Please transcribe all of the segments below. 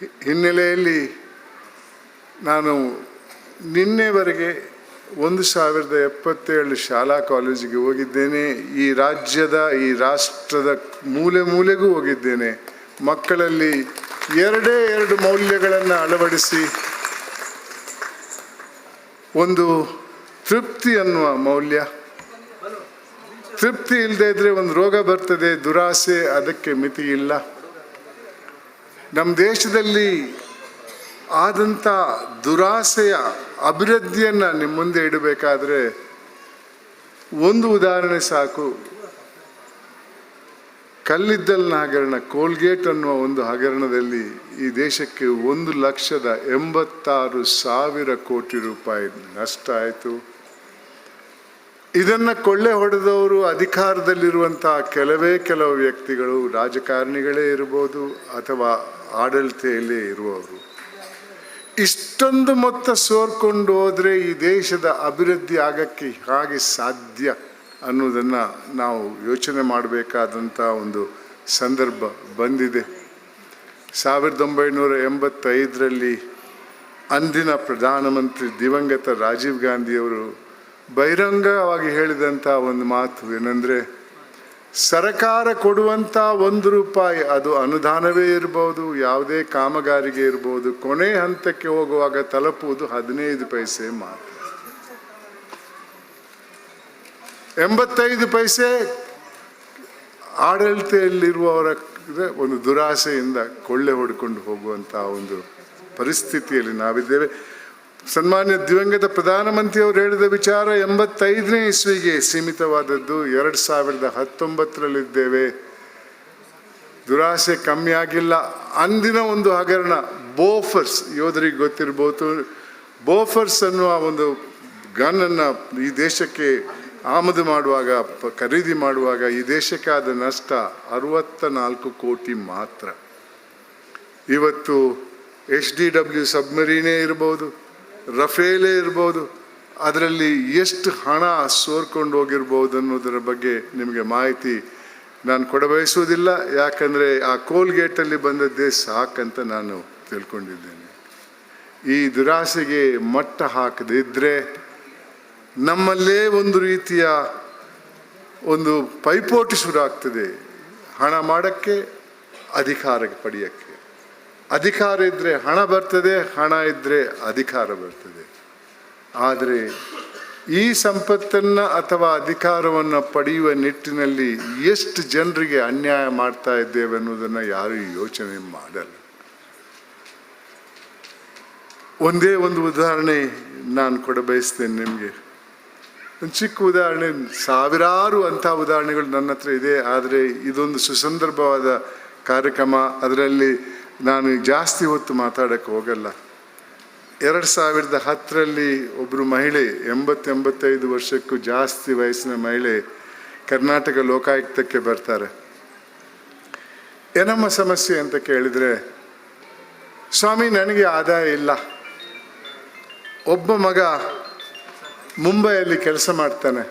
ಹಿನ್ನೆಲೆಯಲ್ಲಿ ನಾನು ನಿನ್ನೆವರೆಗೆ ಒಂದು ಸಾವಿರದ ಎಪ್ಪತ್ತೇಳು ಶಾಲಾ ಕಾಲೇಜಿಗೆ ಹೋಗಿದ್ದೇನೆ. ಈ ರಾಜ್ಯದ, ಈ ರಾಷ್ಟ್ರದ ಮೂಲೆ ಮೂಲೆಗೂ ಹೋಗಿದ್ದೇನೆ. ಮಕ್ಕಳಲ್ಲಿ ಎರಡೇ ಎರಡು ಮೌಲ್ಯಗಳನ್ನು ಅಳವಡಿಸಿ ಒಂದು ತೃಪ್ತಿ ಅನ್ನುವ ಮೌಲ್ಯ. ತೃಪ್ತಿ ಇಲ್ಲದೆ ಇದ್ರೆ ಒಂದು ರೋಗ ಬರ್ತದೆ, ದುರಾಸೆ, ಅದಕ್ಕೆ ಮಿತಿ ಇಲ್ಲ ನಮ್ಮ ದೇಶದಲ್ಲಿ ಆದಂಥ ದುರಾಸೆಯ ಅಭಿವೃದ್ಧಿಯನ್ನು ನಿಮ್ಮ ಮುಂದೆ ಇಡಬೇಕಾದ್ರೆ ಒಂದು ಉದಾಹರಣೆ ಸಾಕು. ಕಲ್ಲಿದ್ದಲ್ ಹಗರಣ ಕೋಲ್ಗೇಟ್ ಅನ್ನುವ ಒಂದು ಹಗರಣದಲ್ಲಿ ಈ ದೇಶಕ್ಕೆ ಒಂದು ಲಕ್ಷದ ಎಂಬತ್ತಾರು ಸಾವಿರ ಕೋಟಿ ರೂಪಾಯಿ ನಷ್ಟ ಆಯಿತು. ಇದನ್ನು ಕೊಳ್ಳೆ ಹೊಡೆದವರು ಅಧಿಕಾರದಲ್ಲಿರುವಂತಹ ಕೆಲವೇ ಕೆಲವು ವ್ಯಕ್ತಿಗಳು ರಾಜಕಾರಣಿಗಳೇ ಇರ್ಬೋದು ಅಥವಾ ಆಡಳಿತೆಯಲ್ಲೇ ಇರುವವರು. ಇಷ್ಟೊಂದು ಮೊತ್ತ ಸೋರ್ಕೊಂಡು ಹೋದರೆ ಈ ದೇಶದ ಅಭಿವೃದ್ಧಿ ಆಗಕ್ಕೆ ಹಾಗೆ ಸಾಧ್ಯ ಅನ್ನೋದನ್ನು ನಾವು ಯೋಚನೆ ಮಾಡಬೇಕಾದಂಥ ಒಂದು ಸಂದರ್ಭ ಬಂದಿದೆ. ಸಾವಿರದ ಒಂಬೈನೂರ ಎಂಬತ್ತೈದರಲ್ಲಿ ಅಂದಿನ ಪ್ರಧಾನಮಂತ್ರಿ ದಿವಂಗತ ರಾಜೀವ್ ಗಾಂಧಿಯವರು ಬಹಿರಂಗವಾಗಿ ಹೇಳಿದಂಥ ಒಂದು ಮಾತು ಏನಂದರೆ, ಸರಕಾರ ಕೊಡುವಂಥ ಒಂದು ರೂಪಾಯಿ ಅದು ಅನುದಾನವೇ ಇರ್ಬೋದು, ಯಾವುದೇ ಕಾಮಗಾರಿಗೆ ಇರ್ಬೋದು, ಕೊನೆ ಹಂತಕ್ಕೆ ಹೋಗುವಾಗ ತಲುಪುವುದು ಹದಿನೈದು ಪೈಸೆ ಮಾತ್ರ. ಎಂಬತ್ತೈದು ಪೈಸೆ ಆಡಳಿತೆಯಲ್ಲಿರುವವರ ಒಂದು ದುರಾಸೆಯಿಂದ ಕೊಳ್ಳೆ ಹೊಡ್ಕೊಂಡು ಹೋಗುವಂಥ ಒಂದು ಪರಿಸ್ಥಿತಿಯಲ್ಲಿ ನಾವಿದ್ದೇವೆ. ಸನ್ಮಾನ್ಯ ದಿವಂಗತ ಪ್ರಧಾನಮಂತ್ರಿಯವರು ಹೇಳಿದ ವಿಚಾರ ಎಂಬತ್ತೈದನೇ ಇಸ್ವಿಗೆ ಸೀಮಿತವಾದದ್ದು. ಎರಡು ಸಾವಿರದ ಹತ್ತೊಂಬತ್ತರಲ್ಲಿದ್ದೇವೆ. ದುರಾಸೆ ಕಮ್ಮಿ ಆಗಿಲ್ಲ. ಅಂದಿನ ಒಂದು ಹಗರಣ ಬೋಫರ್ಸ್, ಯೋಧರಿಗೆ ಗೊತ್ತಿರಬಹುದು. ಬೋಫರ್ಸ್ ಅನ್ನುವ ಒಂದು ಗನ್ನನ್ನು ಈ ದೇಶಕ್ಕೆ ಆಮದು ಮಾಡುವಾಗ ಖರೀದಿ ಮಾಡುವಾಗ ಈ ದೇಶಕ್ಕೆ ಆದ ನಷ್ಟ ಅರವತ್ತ ನಾಲ್ಕು ಕೋಟಿ ಮಾತ್ರ. ಇವತ್ತು ಎಚ್ ಡಿ ಡಬ್ಲ್ಯೂ ಸಬ್ಮರೀನೇ ಇರ್ಬೋದು ರಫೇಲೇ ಇರ್ಬೋದು, ಅದರಲ್ಲಿ ಎಷ್ಟು ಹಣ ಸೋರ್ಕೊಂಡು ಹೋಗಿರ್ಬೋದು ಅನ್ನೋದರ ಬಗ್ಗೆ ನಿಮಗೆ ಮಾಹಿತಿ ನಾನು ಕೊಡಬಯಸುವುದಿಲ್ಲ. ಯಾಕಂದರೆ ಆ ಕೋಲ್ಗೇಟಲ್ಲಿ ಬಂದದ್ದೇ ಸಾಕಂತ ನಾನು ತಿಳ್ಕೊಂಡಿದ್ದೇನೆ. ಈ ದುರಾಸೆಗೆ ಮಟ್ಟ ಹಾಕದಿದ್ದರೆ ನಮ್ಮಲ್ಲೇ ಒಂದು ರೀತಿಯ ಒಂದು ಪೈಪೋಟಿ ಶುರು ಆಗ್ತದೆ. ಹಣ ಮಾಡೋಕ್ಕೆ, ಅಧಿಕಾರಕ್ಕೆ ಪಡೆಯೋಕ್ಕೆ. ಅಧಿಕಾರ ಇದ್ದರೆ ಹಣ ಬರ್ತದೆ, ಹಣ ಇದ್ದರೆ ಅಧಿಕಾರ ಬರ್ತದೆ. ಆದರೆ ಈ ಸಂಪತ್ತನ್ನು ಅಥವಾ ಅಧಿಕಾರವನ್ನು ಪಡೆಯುವ ನಿಟ್ಟಿನಲ್ಲಿ ಎಷ್ಟು ಜನರಿಗೆ ಅನ್ಯಾಯ ಮಾಡ್ತಾ ಇದ್ದೇವೆ ಅನ್ನೋದನ್ನು ಯಾರೂ ಯೋಚನೆ ಮಾಡಲ್ಲ. ಒಂದೇ ಒಂದು ಉದಾಹರಣೆ ನಾನು ಕೊಡ ಬಯಸ್ತೇನೆ ನಿಮಗೆ. ಒಂದು ಚಿಕ್ಕ ಉದಾಹರಣೆ, ಸಾವಿರಾರು ಅಂಥ ಉದಾಹರಣೆಗಳು ನನ್ನ ಹತ್ರ ಇದೆ, ಆದರೆ ಇದೊಂದು ಸುಸಂದರ್ಭವಾದ ಕಾರ್ಯಕ್ರಮ. ಅದರಲ್ಲಿ ನಾನು ಜಾಸ್ತಿ ಹೊತ್ತು ಮಾತಾಡೋಕ್ಕೆ ಹೋಗಲ್ಲ. ಎರಡು ಸಾವಿರದ ಹತ್ತರಲ್ಲಿ ಒಬ್ಬರು ಮಹಿಳೆ, ಎಂಬತ್ತೆಂಬತ್ತೈದು ವರ್ಷಕ್ಕೂ ಜಾಸ್ತಿ ವಯಸ್ಸಿನ ಮಹಿಳೆ ಕರ್ನಾಟಕ ಲೋಕಾಯುಕ್ತಕ್ಕೆ ಬರ್ತಾರೆ. ಏನಮ್ಮ ಸಮಸ್ಯೆ ಅಂತ ಕೇಳಿದರೆ, ಸ್ವಾಮಿ ನನಗೆ ಆದಾಯ ಇಲ್ಲ. ಒಬ್ಬ ಮಗ ಮುಂಬೈಯಲ್ಲಿ ಕೆಲಸ ಮಾಡ್ತಾನೆ.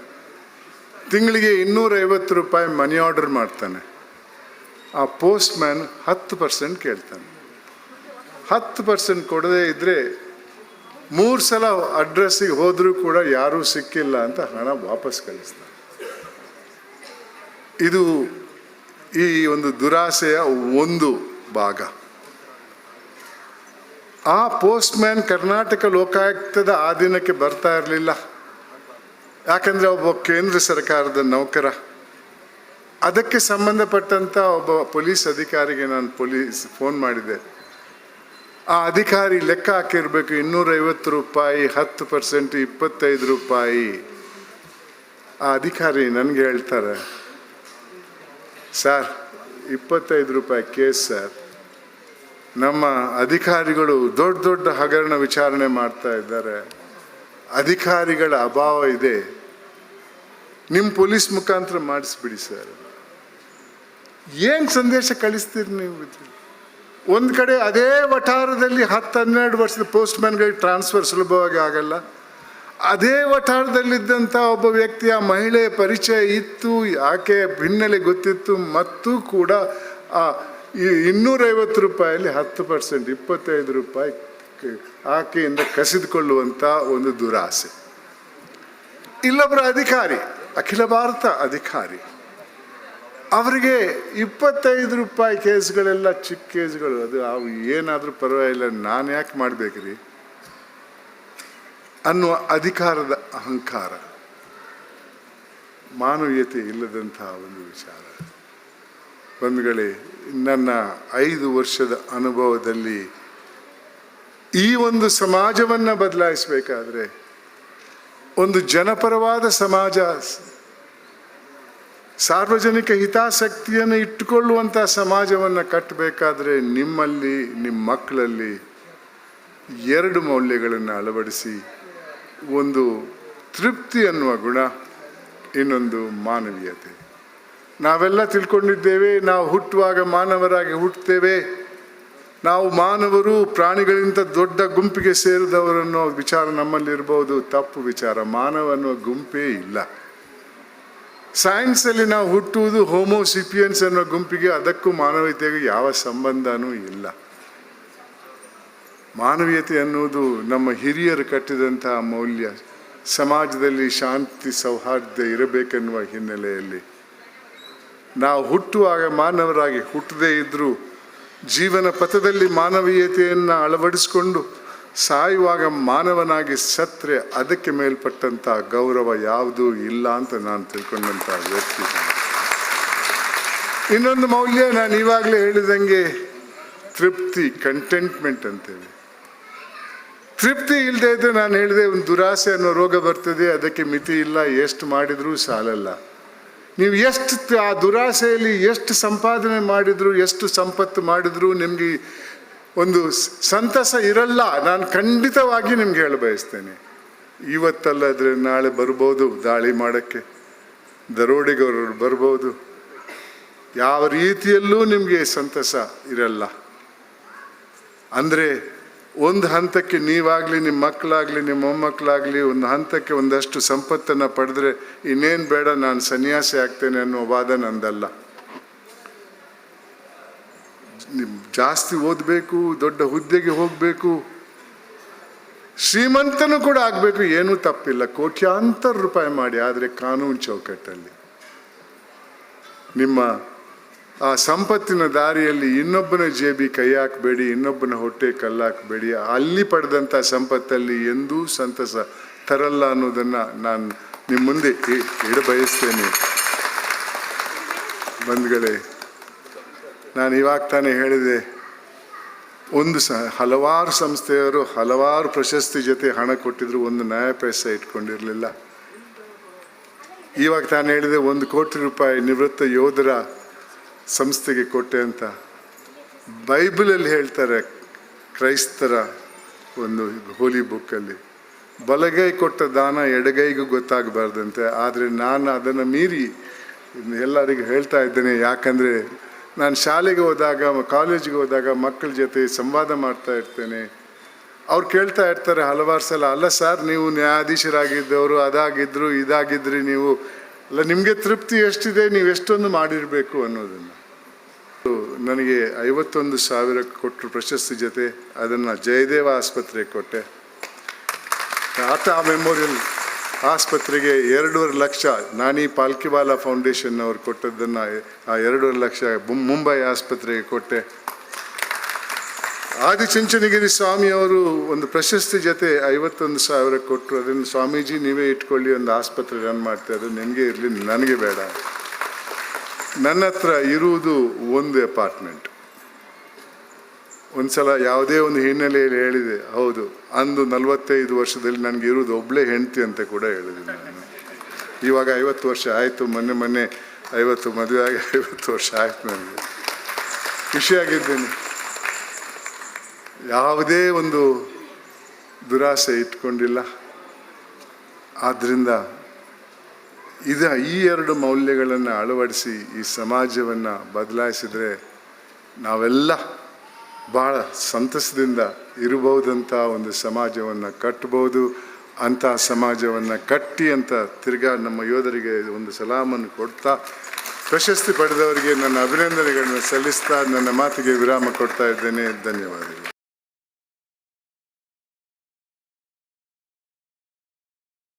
ತಿಂಗಳಿಗೆ ಇನ್ನೂರೈವತ್ತು ರೂಪಾಯಿ ಮನಿ ಆರ್ಡರ್ ಮಾಡ್ತಾನೆ. ಆ ಪೋಸ್ಟ್ ಮ್ಯಾನ್ ಹತ್ತು ಪರ್ಸೆಂಟ್ ಕೇಳ್ತಾನೆ. ಹತ್ತು ಪರ್ಸೆಂಟ್ ಕೊಡದೇ ಇದ್ದರೆ ಮೂರು ಸಲ ಅಡ್ರೆಸ್ಸಿಗೆ ಹೋದರೂ ಕೂಡ ಯಾರೂ ಸಿಕ್ಕಿಲ್ಲ ಅಂತ ಹಣ ವಾಪಸ್ ಕಳಿಸ್ತಾನೆ. ಇದು ಈ ಒಂದು ದುರಾಸೆಯ ಒಂದು ಭಾಗ. ಆ ಪೋಸ್ಟ್ ಮ್ಯಾನ್ ಕರ್ನಾಟಕ ಲೋಕಾಯುಕ್ತದ ಆಧೀನಕ್ಕೆ ಬರ್ತಾ ಇರಲಿಲ್ಲ. ಯಾಕಂದರೆ ಒಬ್ಬ ಕೇಂದ್ರ ಸರ್ಕಾರದ ನೌಕರ. ಅದಕ್ಕೆ ಸಂಬಂಧಪಟ್ಟಂಥ ಒಬ್ಬ ಪೊಲೀಸ್ ಅಧಿಕಾರಿಗೆ ನಾನು ಪೊಲೀಸ್ ಫೋನ್ ಮಾಡಿದೆ. ಆ ಅಧಿಕಾರಿ ಲೆಕ್ಕ ಹಾಕಿರಬೇಕು, ಇನ್ನೂರೈವತ್ತು ರೂಪಾಯಿ, ಹತ್ತು ಪರ್ಸೆಂಟ್, ಇಪ್ಪತ್ತೈದು ರೂಪಾಯಿ. ಆ ಅಧಿಕಾರಿ ನನಗೆ ಹೇಳ್ತಾರೆ, ಸರ್, ಇಪ್ಪತ್ತೈದು ರೂಪಾಯಿ ಕೇಸ್, ಸರ್. ನಮ್ಮ ಅಧಿಕಾರಿಗಳು ದೊಡ್ಡ ದೊಡ್ಡ ಹಗರಣ ವಿಚಾರಣೆ ಮಾಡ್ತಾ ಇದ್ದಾರೆ. ಅಧಿಕಾರಿಗಳ ಅಭಾವ ಇದೆ. ನಿಮ್ಮ ಪೊಲೀಸ್ ಮುಖಾಂತರ ಮಾಡಿಸ್ಬಿಡಿ, ಸರ್. ಏನು ಸಂದೇಶ ಕಳಿಸ್ತೀರಿ ನೀವು? ಒಂದು ಕಡೆ ಅದೇ ವಠಾರದಲ್ಲಿ ಹತ್ತು ಹನ್ನೆರಡು ವರ್ಷದ ಪೋಸ್ಟ್ ಮ್ಯಾನ್ಗಳಿಗೆ ಟ್ರಾನ್ಸ್ಫರ್ ಸುಲಭವಾಗಿ ಆಗಲ್ಲ ಅದೇ ವಠಾರದಲ್ಲಿದ್ದಂಥ ಒಬ್ಬ ವ್ಯಕ್ತಿಯ ಮಹಿಳೆ ಪರಿಚಯ ಇತ್ತು, ಯಾಕೆ ಹಿನ್ನೆಲೆ ಗೊತ್ತಿತ್ತು, ಮತ್ತು ಕೂಡ ಆ ಇನ್ನೂರೈವತ್ತು ರೂಪಾಯಲ್ಲಿ ಹತ್ತು ಪರ್ಸೆಂಟ್, ಇಪ್ಪತ್ತೈದು ರೂಪಾಯಿ ಆಕೆಯಿಂದ ಕಸಿದುಕೊಳ್ಳುವಂಥ ಒಂದು ದುರಾಸೆ ಇಲ್ಲೊಬ್ಬರ ಅಧಿಕಾರಿ, ಅಖಿಲ ಭಾರತ ಅಧಿಕಾರಿ ಅವರಿಗೆ ಇಪ್ಪತ್ತೈದು ರೂಪಾಯಿ ಕೇಸ್ಗಳೆಲ್ಲ ಚಿಕ್ಕ ಕೇಸ್ಗಳು. ಅದು ಅವು ಏನಾದರೂ ಪರವಾಗಿಲ್ಲ, ನಾನು ಯಾಕೆ ಮಾಡಬೇಕ್ರಿ? ಅನ್ನುವ ಅಧಿಕಾರದ ಅಹಂಕಾರ. ಮಾನವೀಯತೆ ಇಲ್ಲದಂತಹ ಒಂದು ವಿಚಾರ. ಬಂಧುಗಳೇ, ನನ್ನ ಐದು ವರ್ಷದ ಅನುಭವದಲ್ಲಿ ಈ ಒಂದು ಸಮಾಜವನ್ನು ಬದಲಾಯಿಸಬೇಕಾದ್ರೆ, ಒಂದು ಜನಪರವಾದ ಸಮಾಜ ಸಾರ್ವಜನಿಕ ಹಿತಾಸಕ್ತಿಯನ್ನು ಇಟ್ಟುಕೊಳ್ಳುವಂಥ ಸಮಾಜವನ್ನು ಕಟ್ಟಬೇಕಾದ್ರೆ ನಿಮ್ಮಲ್ಲಿ, ನಿಮ್ಮ ಮಕ್ಕಳಲ್ಲಿ ಎರಡು ಮೌಲ್ಯಗಳನ್ನು ಅಳವಡಿಸಿ, ಒಂದು ತೃಪ್ತಿ ಅನ್ನುವ ಗುಣ, ಇನ್ನೊಂದು ಮಾನವೀಯತೆ. ನಾವೆಲ್ಲ ತಿಳ್ಕೊಂಡಿದ್ದೇವೆ, ನಾವು ಹುಟ್ಟುವಾಗ ಮಾನವರಾಗಿ ಹುಟ್ಟುತ್ತೇವೆ. ನಾವು ಮಾನವರು ಪ್ರಾಣಿಗಳಿಂತ ದೊಡ್ಡ ಗುಂಪಿಗೆ ಸೇರಿದವರು ಅನ್ನೋ ವಿಚಾರ ನಮ್ಮಲ್ಲಿರ್ಬೋದು ತಪ್ಪು ವಿಚಾರ. ಮಾನವ ಅನ್ನೋ ಗುಂಪೇ ಇಲ್ಲ. ಸೈನ್ಸಲ್ಲಿ ನಾವು ಹುಟ್ಟುವುದು ಹೋಮೋಸಿಪಿಯನ್ಸ್ ಅನ್ನೋ ಗುಂಪಿಗೆ ಅದಕ್ಕೂ ಮಾನವೀಯತೆಗೂ ಯಾವ ಸಂಬಂಧನೂ ಇಲ್ಲ. ಮಾನವೀಯತೆ ಅನ್ನುವುದು ನಮ್ಮ ಹಿರಿಯರು ಕಟ್ಟಿದಂತಹ ಮೌಲ್ಯ. ಸಮಾಜದಲ್ಲಿ ಶಾಂತಿ ಸೌಹಾರ್ದ ಇರಬೇಕೆನ್ನುವ ಹಿನ್ನೆಲೆಯಲ್ಲಿ. ನಾವು ಹುಟ್ಟುವಾಗ ಮಾನವರಾಗಿ ಹುಟ್ಟದೇ ಇದ್ದರೂ ಜೀವನ ಪಥದಲ್ಲಿ ಮಾನವೀಯತೆಯನ್ನು ಅಳವಡಿಸಿಕೊಂಡು ಸಾಯುವಾಗ ಮಾನವನಾಗಿ ಸತ್ರೆ ಅದಕ್ಕೆ ಮೇಲ್ಪಟ್ಟಂಥ ಗೌರವ ಯಾವುದೂ ಇಲ್ಲ ಅಂತ ನಾನು ತಿಳ್ಕೊಂಡಂಥ ವ್ಯಕ್ತಿ. ಇನ್ನೊಂದು ಮೌಲ್ಯ ನಾನು ಇವಾಗಲೇ ಹೇಳಿದಂಗೆ ತೃಪ್ತಿ ಕಂಟೆಂಟ್ಮೆಂಟ್ ಅಂತೇಳಿ. ತೃಪ್ತಿ ಇಲ್ಲದೆ ಇದ್ದರೆ ನಾನು ಹೇಳಿದೆ ಒಂದು ದುರಾಸೆ ಅನ್ನೋ ರೋಗ ಬರ್ತದೆ, ಅದಕ್ಕೆ ಮಿತಿ ಇಲ್ಲ, ಎಷ್ಟು ಮಾಡಿದರೂ ಸಾಲಲ್ಲ. ನೀವು ಎಷ್ಟು ಆ ದುರಾಸೆಯಲ್ಲಿ ಎಷ್ಟು ಸಂಪಾದನೆ ಮಾಡಿದ್ರು, ಎಷ್ಟು ಸಂಪತ್ತು ಮಾಡಿದ್ರು ನಿಮಗೆ ಒಂದು ಸಂತಸ ಇರಲ್ಲ. ನಾನು ಖಂಡಿತವಾಗಿ ನಿಮ್ಗೆ ಹೇಳ ಬಯಸ್ತೇನೆ. ಇವತ್ತಲ್ಲದ್ರೆ ನಾಳೆ ಬರ್ಬೋದು ದಾಳಿ ಮಾಡೋಕ್ಕೆ. ದರೋಡೆಗವರು ಬರ್ಬೋದು. ಯಾವ ರೀತಿಯಲ್ಲೂ ನಿಮಗೆ ಸಂತಸ ಇರಲ್ಲ. ಅಂದರೆ ಒಂದು ಹಂತಕ್ಕೆ ನೀವಾಗಲಿ ನಿಮ್ಮ ಮಕ್ಕಳಾಗಲಿ ನಿಮ್ಮ ಮೊಮ್ಮಕ್ಕಳಾಗಲಿ ಒಂದು ಹಂತಕ್ಕೆ ಒಂದಷ್ಟು ಸಂಪತ್ತನ್ನು ಪಡೆದ್ರೆ ಇನ್ನೇನು ಬೇಡ, ನಾನು ಸನ್ಯಾಸಿ ಆಗ್ತೇನೆ ಅನ್ನೋ ವಾದ ನಂದಲ್ಲ. ನಿಮ್ ಜಾಸ್ತಿ ಓದಬೇಕು, ದೊಡ್ಡ ಹುದ್ದೆಗೆ ಹೋಗಬೇಕು. ಶ್ರೀಮಂತನು ಕೂಡ ಆಗಬೇಕು, ಏನೂ ತಪ್ಪಿಲ್ಲ. ಕೋಟ್ಯಾಂತರ ರೂಪಾಯಿ ಮಾಡಿ, ಆದರೆ ಕಾನೂನು ಚೌಕಟ್ಟಲ್ಲಿ. ನಿಮ್ಮ ಆ ಸಂಪತ್ತಿನ ದಾರಿಯಲ್ಲಿ ಇನ್ನೊಬ್ಬನ ಜೇಬಿ ಕೈ ಹಾಕಬೇಡಿ, ಇನ್ನೊಬ್ಬನ ಹೊಟ್ಟೆ ಕಲ್ಲಾಕಬೇಡಿ ಅಲ್ಲಿ ಪಡೆದಂಥ ಸಂಪತ್ತಲ್ಲಿ ಎಂದೂ ಸಂತಸ ತರಲ್ಲ ಅನ್ನೋದನ್ನು ನಾನು ನಿಮ್ಮ ಮುಂದೆ ಇಡಬಯಸ್ತೇನೆ ಬಂಧುಗಳೇ ನಾನು ಇವಾಗ ತಾನೇ ಹೇಳಿದೆ, ಒಂದು ಸ, ಹಲವಾರು ಸಂಸ್ಥೆಯವರು ಹಲವಾರು ಪ್ರಶಸ್ತಿ ಜೊತೆ ಹಣ ಕೊಟ್ಟಿದ್ರು, ಒಂದು ನ್ಯಾಯಪೈಸ ಇಟ್ಕೊಂಡಿರಲಿಲ್ಲ. ಇವಾಗ ತಾನು ಹೇಳಿದೆ, ಒಂದು ಕೋಟಿ ರೂಪಾಯಿ ನಿವೃತ್ತ ಯೋಧರ ಸಂಸ್ಥೆಗೆ ಕೊಟ್ಟೆ ಅಂತ. ಬೈಬಲಲ್ಲಿ ಹೇಳ್ತಾರೆ, ಕ್ರೈಸ್ತರ ಒಂದು ಹೋಲಿ ಬುಕ್ಕಲ್ಲಿ ಬಲಗೈ ಕೊಟ್ಟ ದಾನ ಎಡಗೈಗೂ ಗೊತ್ತಾಗಬಾರ್ದಂತೆ, ಆದರೆ ನಾನು ಅದನ್ನು ಮೀರಿ ಎಲ್ಲರಿಗೂ ಹೇಳ್ತಾ ಇದ್ದೇನೆ, ಯಾಕಂದರೆ ನಾನು ಶಾಲೆಗೆ ಹೋದಾಗ, ಕಾಲೇಜಿಗೆ ಹೋದಾಗ ಮಕ್ಕಳ ಜೊತೆ ಸಂವಾದ ಮಾಡ್ತಾ ಇರ್ತೇನೆ. ಅವ್ರು ಕೇಳ್ತಾ ಇರ್ತಾರೆ ಹಲವಾರು ಸಲ, ಅಲ್ಲ ಸರ್, ನೀವು ನ್ಯಾಯಾಧೀಶರಾಗಿದ್ದವರು ಅದಾಗಿದ್ದರು ಇದಾಗಿದ್ರಿ ನೀವು. ಅಲ್ಲ, ನಿಮಗೆ ತೃಪ್ತಿ ಎಷ್ಟಿದೆ? ನೀವು ಎಷ್ಟೊಂದು ಮಾಡಿರಬೇಕು ಅನ್ನೋದನ್ನು. ನನಗೆ ಐವತ್ತೊಂದು ಸಾವಿರ ಕೊಟ್ಟರು ಪ್ರಶಸ್ತಿ ಜೊತೆ. ಅದನ್ನು ಜಯದೇವ ಆಸ್ಪತ್ರೆಗೆ ಕೊಟ್ಟೆ. ಆತ ಆ ಮೆಮೋರಿಯಲ್ ಆಸ್ಪತ್ರೆಗೆ ಎರಡೂವರೆ ಲಕ್ಷ ನಾನಿ ಪಾಲ್ಕಿವಾಲ ಫೌಂಡೇಶನ್ ಅವರು ಕೊಟ್ಟದ್ದನ್ನು, ಆ ಎರಡೂವರೆ ಲಕ್ಷ ಮುಂಬೈ ಆಸ್ಪತ್ರೆಗೆ ಕೊಟ್ಟೆ. ಆದಿಚುಂಚನಗಿರಿ ಸ್ವಾಮಿಯವರು ಒಂದು ಪ್ರಶಸ್ತಿ ಜೊತೆ ಐವತ್ತೊಂದು ಸಾವಿರ ಕೊಟ್ಟರು ಅದನ್ನು ಸ್ವಾಮೀಜಿ ನೀವೇ ಇಟ್ಕೊಳ್ಳಿ, ಒಂದು ಆಸ್ಪತ್ರೆ ರನ್ ಮಾಡ್ತಾ ಅದು ನಿಮಗೆ ಇರಲಿ, ನನಗೆ ಬೇಡ. ನನ್ನ ಹತ್ರ ಇರುವುದು ಒಂದು ಅಪಾರ್ಟ್ಮೆಂಟ್ ಒಂದ್ಸಲ ಯಾವುದೇ ಒಂದು ಹಿನ್ನೆಲೆಯಲ್ಲಿ ಹೇಳಿದೆ, ಹೌದು, ಅಂದು ನಲವತ್ತೈದು ವರ್ಷದಲ್ಲಿ ನನಗೆ ಇರುವುದು ಒಬ್ಬಳೇ ಹೆಂಡತಿ ಅಂತ ಕೂಡ ಹೇಳಿದೆ ನಾನು. ಇವಾಗ ಐವತ್ತು ವರ್ಷ ಆಯಿತು, ಮೊನ್ನೆ ಮೊನ್ನೆ ಐವತ್ತು, ಮದುವೆ ಆಗಿ ಐವತ್ತು ವರ್ಷ ಆಯಿತು ನನಗೆ. ಖುಷಿಯಾಗಿದ್ದೇನೆ. ಯಾವುದೇ ಒಂದು ದುರಾಸೆ ಇಟ್ಕೊಂಡಿಲ್ಲ. ಆದ್ದರಿಂದ ಇದ ಈ ಎರಡು ಮೌಲ್ಯಗಳನ್ನು ಅಳವಡಿಸಿ ಈ ಸಮಾಜವನ್ನು ಬದಲಾಯಿಸಿದರೆ ನಾವೆಲ್ಲ ಬಹಳ ಸಂತಸದಿಂದ ಇರಬಹುದಂಥ ಒಂದು ಸಮಾಜವನ್ನು ಕಟ್ಟಬಹುದು ಅಂತಹ ಸಮಾಜವನ್ನು ಕಟ್ಟಿ ಅಂತ ತಿರ್ಗಾ ನಮ್ಮ ಯೋಧರಿಗೆ ಒಂದು ಸಲಾಮನ್ನು ಕೊಡ್ತಾ, ಪ್ರಶಸ್ತಿ ಪಡೆದವರಿಗೆ ನನ್ನ ಅಭಿನಂದನೆಗಳನ್ನು ಸಲ್ಲಿಸ್ತಾ ನನ್ನ ಮಾತಿಗೆ ವಿರಾಮ ಕೊಡ್ತಾ ಇದ್ದೇನೆ. ಧನ್ಯವಾದಗಳು.